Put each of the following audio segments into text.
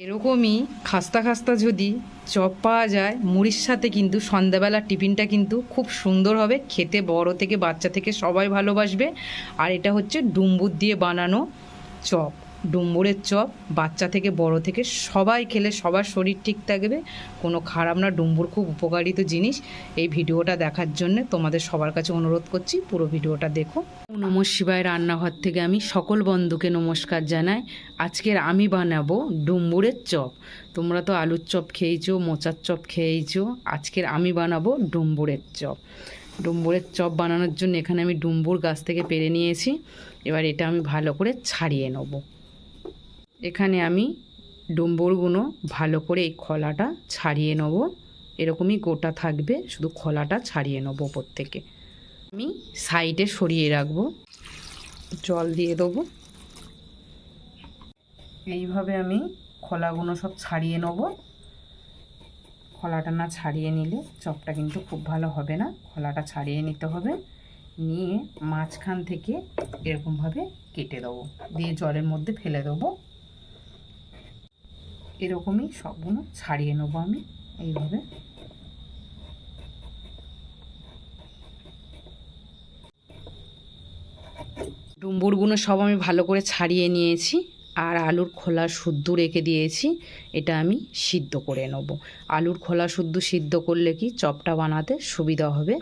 এরকমই খাস্তা খাস্তা যদি চপ পাওয়া যায়, মুড়ির সাথে কিন্তু সন্ধ্যাবেলার টিফিনটা কিন্তু খুব সুন্দর হবে। খেতে বড় থেকে বাচ্চা থেকে সবাই ভালোবাসবে। আর এটা হচ্ছে ডুম্বুর দিয়ে বানানো চপ। ডুম্বুরের চপ, বাচ্চা থেকে বড় থেকে সবাই খেলে, সবার শরীর ঠিক থাকবে। কোনো খারাপ না ডুম্বুর খুব উপকারিত জিনিস। এই ভিডিওটা দেখার জন্য তোমাদের সবার কাছে অনুরোধ করছি, পুরো ভিডিওটা দেখো। নম রান্নাঘর থেকে আমি সকল বন্ধুকে নমস্কার জানাই। আজকের আমি বানাবো ডুম্বুরের চপ। তোমরা তো আলুর চপ খেয়েছো, মোচার চপ খেয়েছো। আজকের আমি বানাবো ডুম্বুরের চপ। ডুম্বুরের চপ বানানোর জন্য এখানে আমি ডুম্বুর গাছ থেকে পেরে নিয়েছি। এবার এটা আমি ভালো করে ছাড়িয়ে নেব। এখানে আমি ডুম্বুরগুলো ভালো করে এই খোলাটা ছাড়িয়ে নেব। এরকমই গোটা থাকবে, শুধু খোলাটা ছাড়িয়ে নেব ওপর থেকে আমি সাইডে সরিয়ে রাখব, জল দিয়ে দেবো। এইভাবে আমি খোলাগুলো সব ছাড়িয়ে নেব। খোলাটা না ছাড়িয়ে নিলে চপটা কিন্তু খুব ভালো হবে না। খোলাটা ছাড়িয়ে নিতে হবে, নিয়ে মাঝখান থেকে এরকমভাবে কেটে দেবো। দিয়ে জলের মধ্যে ফেলে দেবো। এরকমই সবগুলো ছাড়িয়ে নেব আমি, এইভাবে। ডুম্বুরগুলো সব আমি ভালো করে ছাড়িয়ে নিয়েছি, আর আলুর খোলা শুদ্ধ রেখে দিয়েছি, এটা আমি সিদ্ধ করে নেব। আলুর খোলা শুদ্ধ সিদ্ধ করলে কি চপটা বানাতে সুবিধা হবে?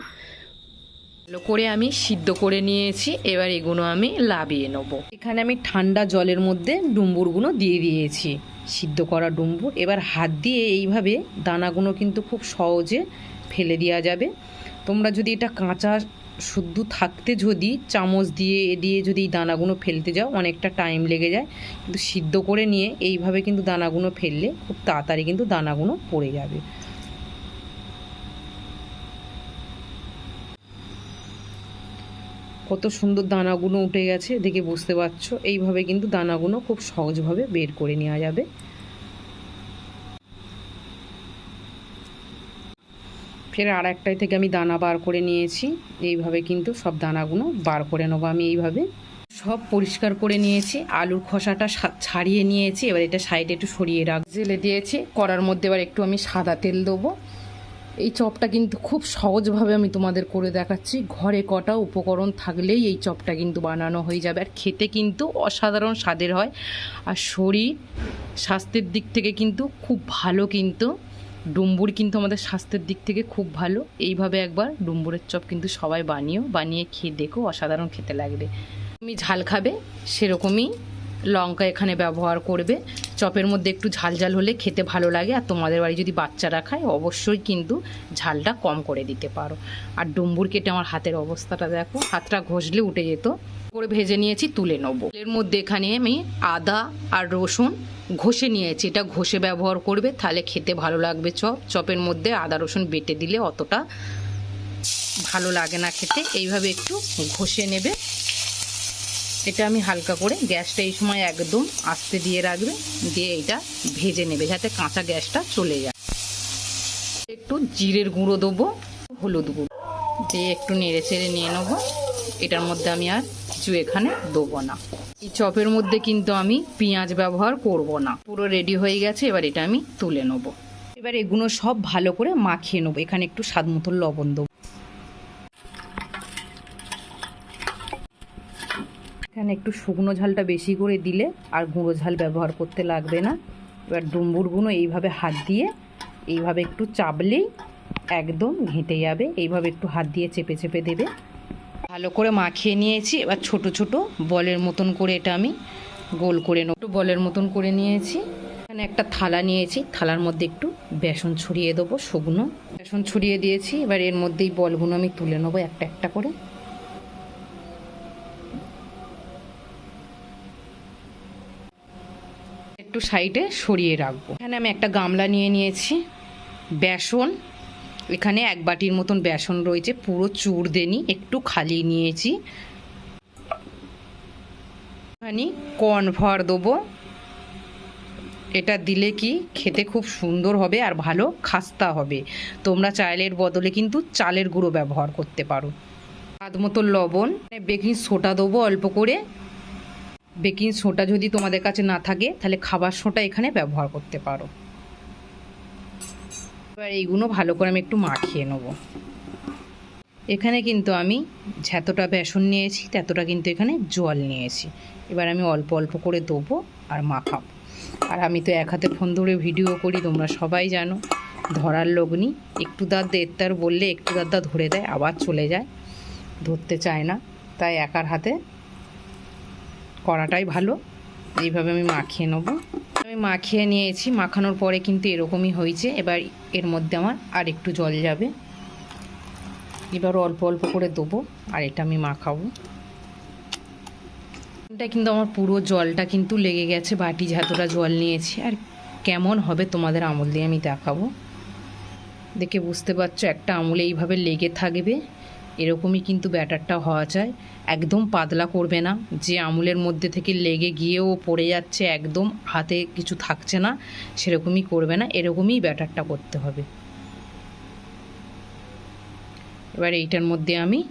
করে আমি সিদ্ধ করে নিয়েছি, এবার এগুলো আমি লাবিয়ে নেব। এখানে আমি ঠান্ডা জলের মধ্যে ডুম্বুরগুলো দিয়ে দিয়েছি, সিদ্ধ করা ডুম্বুর। এবার হাত দিয়ে এইভাবে দানাগুলো কিন্তু খুব সহজে ফেলে দেওয়া যাবে। তোমরা যদি এটা কাঁচা শুদ্ধ থাকতে যদি চামচ দিয়ে এ দিয়ে যদি এই দানাগুলো ফেলতে যাও, অনেকটা টাইম লেগে যায়। কিন্তু সিদ্ধ করে নিয়ে এইভাবে কিন্তু দানাগুলো ফেললে খুব তাড়াতাড়ি কিন্তু দানাগুলো পড়ে যাবে। কত সুন্দর দানাগুলো উঠে গেছে দেখে বুঝতে পারছ। এইভাবে কিন্তু দানাগুলো খুব সহজভাবে বের করে নেওয়া যাবে। ফের আর একটাই থেকে আমি দানা বার করে নিয়েছি। এইভাবে কিন্তু সব দানাগুলো বার করে নেব আমি এইভাবে। সব পরিষ্কার করে নিয়েছি, আলুর খোসাটা ছাড়িয়ে নিয়েছি, এবার এটা সাইডে একটু সরিয়ে রাখ, জেলে দিয়েছি। কড়ার মধ্যে এবার একটু আমি সাদা তেল দেবো। এই চপটা কিন্তু খুব সহজভাবে আমি তোমাদের করে দেখাচ্ছি। ঘরে কটা উপকরণ থাকলেই এই চপটা কিন্তু বানানো হয়ে যাবে। আর খেতে কিন্তু অসাধারণ স্বাদের হয়। আর শরীর স্বাস্থ্যের দিক থেকে কিন্তু খুব ভালো কিন্তু। ডুম্বুর কিন্তু আমাদের স্বাস্থ্যের দিক থেকে খুব ভালো। এইভাবে একবার ডুম্বুরের চপ কিন্তু সবাই বানিও, বানিয়ে খেয়ে দেখো, অসাধারণ খেতে লাগবে। তুমি ঝাল খাবে, সেরকমই লঙ্কা এখানে ব্যবহার করবে। চপের মধ্যে একটু ঝাল ঝাল হলে খেতে ভালো লাগে। আর তোমাদের বাড়ি যদি বাচ্চারা খায়, অবশ্যই কিন্তু ঝালটা কম করে দিতে পারো। আর ডুম্বুর কেটে আমার হাতের অবস্থাটা দেখো, হাতটা ঘষলে উঠে যেত। করে ভেজে নিয়েছি, তুলে নেব। এর মধ্যে এখানে আমি আদা আর রসুন ঘষে নিয়েছি। এটা ঘষে ব্যবহার করবে, তাহলে খেতে ভালো লাগবে চপ। চপের মধ্যে আদা রসুন বেটে দিলে অতটা ভালো লাগে না খেতে। এইভাবে একটু ঘষে নেবে। এটা আমি হালকা করে গ্যাসটা এই সময় একদম আস্তে দিয়ে রাখবে, দিয়ে এটা ভেজে নেবে যাতে কাঁচা গ্যাসটা চলে যায়। একটু জিরের গুঁড়ো দেবো, হলুদ গুঁড়ো। দিয়ে একটু নেড়ে চেড়ে নিয়ে নেব। এটার মধ্যে আমি আর কিছু এখানে দেবো না। এই চপের মধ্যে কিন্তু আমি পেঁয়াজ ব্যবহার করব না। পুরো রেডি হয়ে গেছে, এবার এটা আমি তুলে নেব। এবার এগুলো সব ভালো করে মাখিয়ে নেব। এখানে একটু স্বাদ মতো লবণ দেবো। এখানে একটু শুকনো ঝালটা বেশি করে দিলে আর গুঁড়ো ঝাল ব্যবহার করতে লাগবে না। এবার ডুম্বুরগুলো এইভাবে হাত দিয়ে, এইভাবে একটু চাপলেই একদম ঘেঁটে যাবে। এইভাবে একটু হাত দিয়ে চেপে চেপে দেবে। ভালো করে মাখিয়ে নিয়েছি। এবার ছোট ছোট বলের মতন করে এটা আমি গোল করে নেব। একটু বলের মতন করে নিয়েছি। এখানে একটা থালা নিয়েছি। থালার মধ্যে একটু বেসন ছড়িয়ে দেবো, শুকনো। বেসন ছড়িয়ে দিয়েছি। এবার এর মধ্যেই বলগুলো আমি তুলে নেব একটা একটা করে। একটু সাইডে সরিয়ে রাখব। এখানে আমি একটা গামলা নিয়ে নিয়েছি, বেসন। এখানে এক বাটির মতন বেসন রয়েছে, পুরো চুর দেনি একটু খালি নিয়েছি। এখানে কর্নফ্লাওয়ার দেবো। এটা দিলে কি খেতে খুব সুন্দর হবে আর ভালো খাস্তা হবে। তোমরা চালের বদলে কিন্তু চালের গুঁড়ো ব্যবহার করতে পারো। স্বাদ মতো লবণ বেকিং সোডা দেবো অল্প করে। বেকিং সোডা যদি তোমাদের কাছে না থাকে, তাহলে খাবার সোডা এখানে ব্যবহার করতে পারো। এবার এইগুলো ভালো করে আমি একটু মাখিয়ে নেব। এখানে কিন্তু আমি যতটা বেসন নিয়েছি, ততটা কিন্তু এখানে জল নিয়েছি। এবার আমি অল্প অল্প করে দেবো আর মাখাবো। আর আমি তো এক হাতে ফোন ধরে ভিডিও করি, তোমরা সবাই জানো। ধরার লোক নি একটু দাঁত দেড়তার বললে একটু দাঁতটা ধরে দেয়, আবার চলে যায়। ধরতে চায় না। তাই একার হাতে করাটাই ভালো। এইভাবে আমি মাখিয়ে নেব। আমি মাখিয়ে নিয়েছি, মাখানোর পরে কিন্তু এরকমই হয়েছে। এবার এর মধ্যে আমার আর একটু জল যাবে। এবার অল্প অল্প করে দেবো আর এটা আমি মাখাবো। এটা কিন্তু আমার পুরো জলটা কিন্তু লেগে গেছে, বাটি যতটা জল নিয়েছি। আর কেমন হবে তোমাদের আমল দিয়ে আমি দেখাবো। দেখে বুঝতে পারছ, একটা আমুল এইভাবে লেগে থাকবে। এরকমই কিন্তু ব্যাটারটা হওয়া চাই একদম পাতলা করবে না। যে আমুলের মধ্যে থেকে লেগে গিয়েও পড়ে যাচ্ছে, একদম হাতে কিছু থাকছে না, সেরকমই করবে না। এরকমই ব্যাটারটা করতে হবে। এবার এইটার মধ্যে আমি,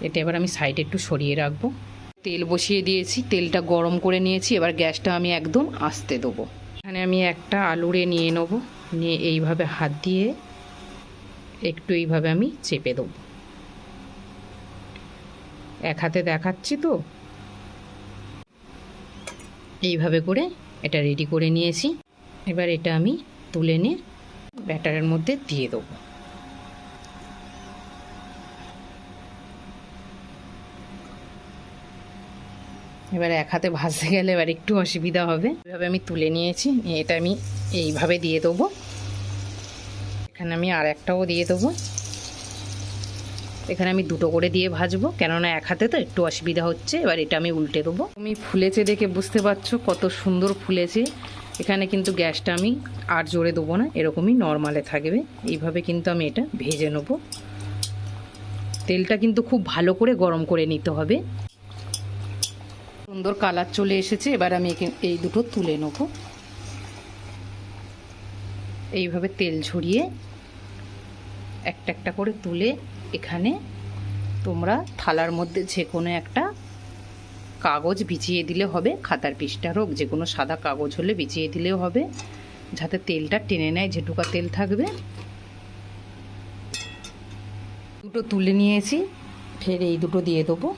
এটা এবার আমি সাইডে একটু সরিয়ে রাখব। তেল বসিয়ে দিয়েছি, তেলটা গরম করে নিয়েছি। এবার গ্যাসটা আমি একদম আস্তে দেবো। এখানে আমি একটা আলুরে নিয়ে নেব। নিয়ে এইভাবে হাত দিয়ে একটু এইভাবে আমি চেপে দেবো। এক হাতে দেখাচ্ছি তো। এইভাবে করে এটা রেডি করে নিয়েছি। এবার এটা আমি তুলে নিয়ে ব্যাটারের মধ্যে দিয়ে দেবো। এবার এক হাতে ভাজতে গেলে এবার একটু অসুবিধা হবে। এভাবে আমি তুলে নিয়েছি, নিয়ে এটা আমি এইভাবে দিয়ে দেবো। এখানে আমি আর একটাও দিয়ে দেবো। এখানে আমি দুটো করে দিয়ে ভাজবো, কেননা এক হাতে তো একটু অসুবিধা হচ্ছে, এবার এটা আমি উল্টে দেবো। আমি ফুলেছে দেখে বুঝতে পারছ কত সুন্দর ফুলেছে। এখানে কিন্তু গ্যাসটা আমি আর জোরে দেবো না, এরকমই নর্মালে থাকবে। এইভাবে কিন্তু আমি এটা ভেজে নেব। তেলটা কিন্তু খুব ভালো করে গরম করে নিতে হবে। সুন্দর কালার চলে এসেছে, এবার আমি এই দুটো তুলে নেব। এইভাবে তেল ঝরিয়ে একটা একটা করে তুলে এখানে তোমরা থালার মধ্যে যে কোনো একটা কাগজ ভিজিয়ে দিলে হবে, খাতার পিসটা হোক, যে কোনো সাদা কাগজ হলে ভিজিয়ে দিলেও হবে, যাতে তেলটা টেনে নেয়, যেটুকা তেল থাকবে। দুটো তুলে নিয়েছি, ফের এই দুটো দিয়ে দেবো।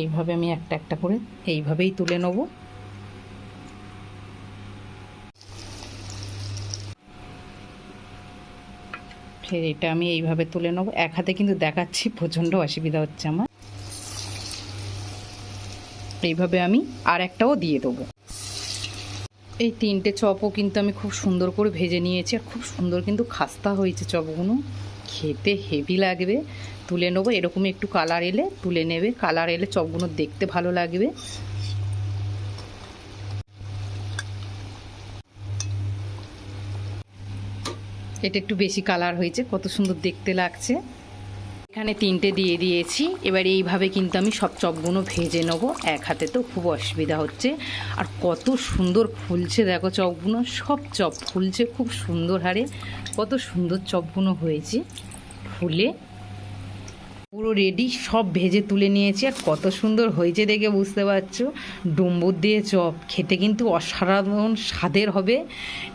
এইভাবে আমি একটা একটা করে এইভাবেই তুলে নেব। ফের এটা আমি এইভাবে তুলে নেব। এক হাতে কিন্তু দেখাচ্ছি, প্রচণ্ড অসুবিধা হচ্ছে আমার। এইভাবে আমি আর একটাও দিয়ে দেবো। এই তিনটে চপও কিন্তু আমি খুব সুন্দর করে ভেজে নিয়েছি আর খুব সুন্দর কিন্তু খাস্তা হয়েছে চপগুলো। খেতে হেভি লাগবে। তুলে নেব, এরকমই একটু কালার এলে তুলে নেবে। কালার এলে চপগুলো দেখতে ভালো লাগবে। এটা একটু বেশি কালার হয়েছে, কত সুন্দর দেখতে লাগছে। এখানে তিনটে দিয়ে দিয়েছি। এবার এইভাবে কিন্তু আমি সব চপগুলো ভেজে নেব। এক হাতে তো খুব অসুবিধা হচ্ছে। আর কত সুন্দর ফুলছে, দেখো চপগুলো। সব চপ ফুলছে, খুব সুন্দর হারে। কত সুন্দর চপগুলো হয়েছে। ফুলে পুরো রেডি সব ভেজে তুলে নিয়েছি। আর কত সুন্দর হয়েছে দেখে বুঝতে পারছ? ডুম্বুর দিয়ে চপ। খেতে কিন্তু অসাধারণ স্বাদের হবে।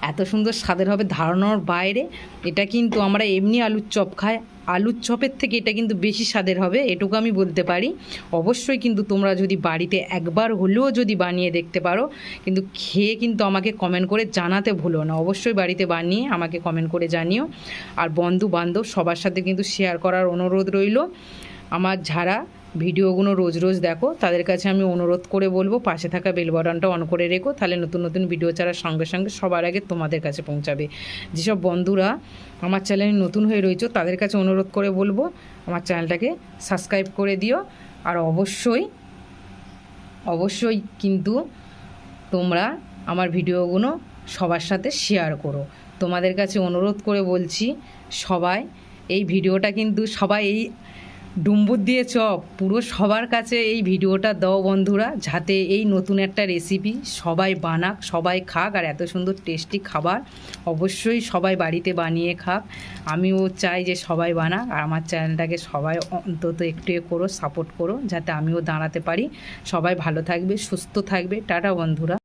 এত সুন্দর স্বাদের হবে ধারণার বাইরে। এটা কিন্তু আমরা এমনি আলুর চপ খাই। আলুর চপের থেকে এটা কিন্তু বেশি স্বাদের হবে, এটুকু আমি বলতে পারি। অবশ্যই কিন্তু তোমরা যদি বাড়িতে একবার হলেও যদি বানিয়ে দেখতে পারো, কিন্তু খেয়ে কিন্তু আমাকে কমেন্ট করে জানাতে ভুলো না। অবশ্যই বাড়িতে বানিয়ে আমাকে কমেন্ট করে জানিও। আর বন্ধু বান্ধব সবার সাথে কিন্তু শেয়ার করার অনুরোধ রইল। আমার যারা ভিডিওগুলো রোজ রোজ দেখো, তাদের কাছে আমি অনুরোধ করে বলব, পাশে থাকা বেল বাটনটা অন করে রেখো, তাহলে নতুন নতুন ভিডিও ছাড়ার সঙ্গে সঙ্গে সবার আগে তোমাদের কাছে পৌঁছাবে। যেসব বন্ধুরা আমার চ্যানেলে নতুন হয়ে রয়েছে, তাদের কাছে অনুরোধ করে বলব, আমার চ্যানেলটাকে সাবস্ক্রাইব করে দিও। আর অবশ্যই অবশ্যই কিন্তু তোমরা আমার ভিডিওগুলো সবার সাথে শেয়ার করো। তোমাদের কাছে অনুরোধ করে বলছি, সবাই, এই ভিডিওটা কিন্তু সবাই এই ডুম্বুর দিয়ে চপ। পুরো সবার কাছে এই ভিডিওটা দাও বন্ধুরা, যাতে এই নতুন একটা রেসিপি সবাই বানাক, সবাই খাক আর এত সুন্দর টেস্টি খাবার অবশ্যই সবাই বাড়িতে বানিয়ে খাক। আমিও চাই যে সবাই বানাক আর আমার চ্যানেলটাকে সবাই অন্তত একটু করো সাপোর্ট করো, যাতে আমিও দাঁড়াতে পারি। সবাই ভালো থাকবে, সুস্থ থাকবে। টাটা বন্ধুরা।